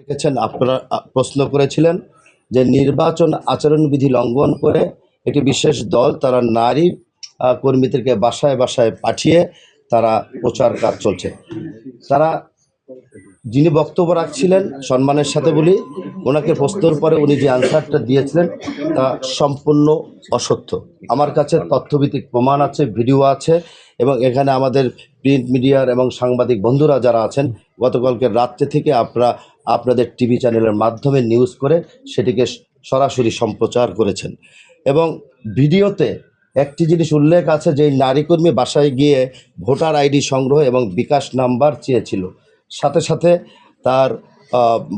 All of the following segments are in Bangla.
দেখেছেন আপনারা প্রশ্ন করেছিলেন যে নির্বাচন আচরণবিধি লঙ্ঘন করে একটি বিশেষ দল তারা নারী কর্মীদেরকে বাসায় বাসায় পাঠিয়ে তারা প্রচার কাজ চলছে। তারা যিনি বক্তব্য রাখছিলেন, সম্মানের সাথে বলি, ওনাকে প্রশ্নের পরে উনি যে আনসারটা দিয়েছিলেন তা সম্পূর্ণ অসত্য। আমার কাছে তথ্যভিত্তিক প্রমাণ আছে, ভিডিও আছে এবং এখানে আমাদের প্রিন্ট মিডিয়ার এবং সাংবাদিক বন্ধুরা যারা আছেন, গতকালকে রাত্রে থেকে আপনারা আপনাদের টিভি চ্যানেলের মাধ্যমে নিউজ করে সেটিকে সরাসরি সম্প্রচার করেছেন। এবং ভিডিওতে একটি জিনিস উল্লেখ আছে যে নারীকর্মী নারী কর্মী বাসায় গিয়ে ভোটার আইডি সংগ্রহ এবং বিকাশ নাম্বার চেয়েছিল। সাথে সাথে তার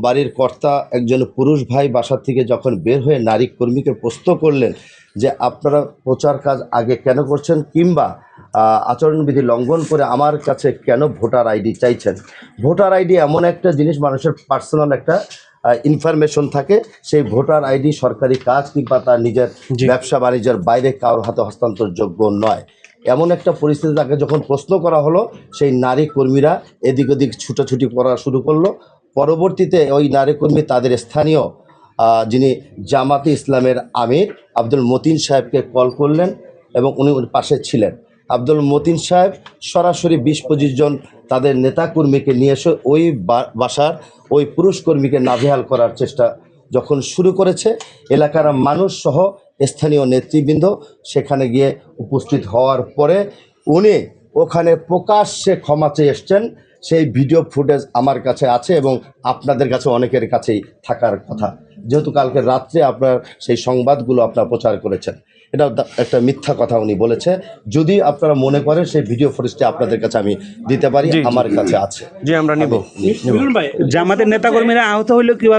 বাড়ির কর্তা একজন পুরুষ ভাই বাসার থেকে যখন বের হয়ে নারী কর্মীকে প্রশ্ন করলেন যে আপনারা প্রচার কাজ আগে কেন করছেন? কিংবা আচরণবিধি লঙ্ঘন করে আমার কাছে কেন ভোটার আইডি চাইছেন? ভোটার আইডি এমন একটা জিনিস মানুষের পার্সোনাল একটা ইনফরমেশন থাকে। সেই ভোটার আইডি সরকারি কাজ কিংবা তার নিজের ব্যবসা বাণিজ্যের বাইরে কারোর হাতে হস্তান্তরযোগ্য নয়। এমন একটা পরিস্থিতি তাকে যখন প্রশ্ন করা হলো সেই নারী কর্মীরা এদিক ওদিক ছুটোছুটি করা শুরু করল। পরবর্তীতে ওই নারী কর্মী তাদের স্থানীয় যিনি জামাতে ইসলামের আমির আব্দুল মতিন সাহেবকে কল করলেন এবং উনি পাশে ছিলেন। আব্দুল মতিন সাহেব সরাসরি বিশ পঁচিশ জন তাদের নেতাকর্মীকে নিয়ে এসে ওই বাসার ওই পুরুষ কর্মীকে করার চেষ্টা যখন শুরু করেছে, এলাকার মানুষ সহ স্থানীয় নেতৃবৃন্দ সেখানে গিয়ে উপস্থিত হওয়ার পরে উনি ওখানে প্রকাশ্যে ক্ষমা চেয়ে এসছেন। সেই ভিডিও ফুটেজ আমার কাছে আছে এবং আপনাদের কাছে অনেকের কাছেই থাকার কথা। যেহেতু কালকে রাত্রে আপনার সেই সংবাদগুলো আপনার প্রচার করেছেন এটা একটা মিথ্যা কথা উনি বলেছে। যদি আপনারা মনে করেন সেই ভিডিও ফুটেজটি আপনাদের কাছে আমি দিতে পারি। আমার কাছে আছে। জি আমরা নিব। আমাদের জামাতের নেতাকর্মীরা আহত হইলে কীভাবে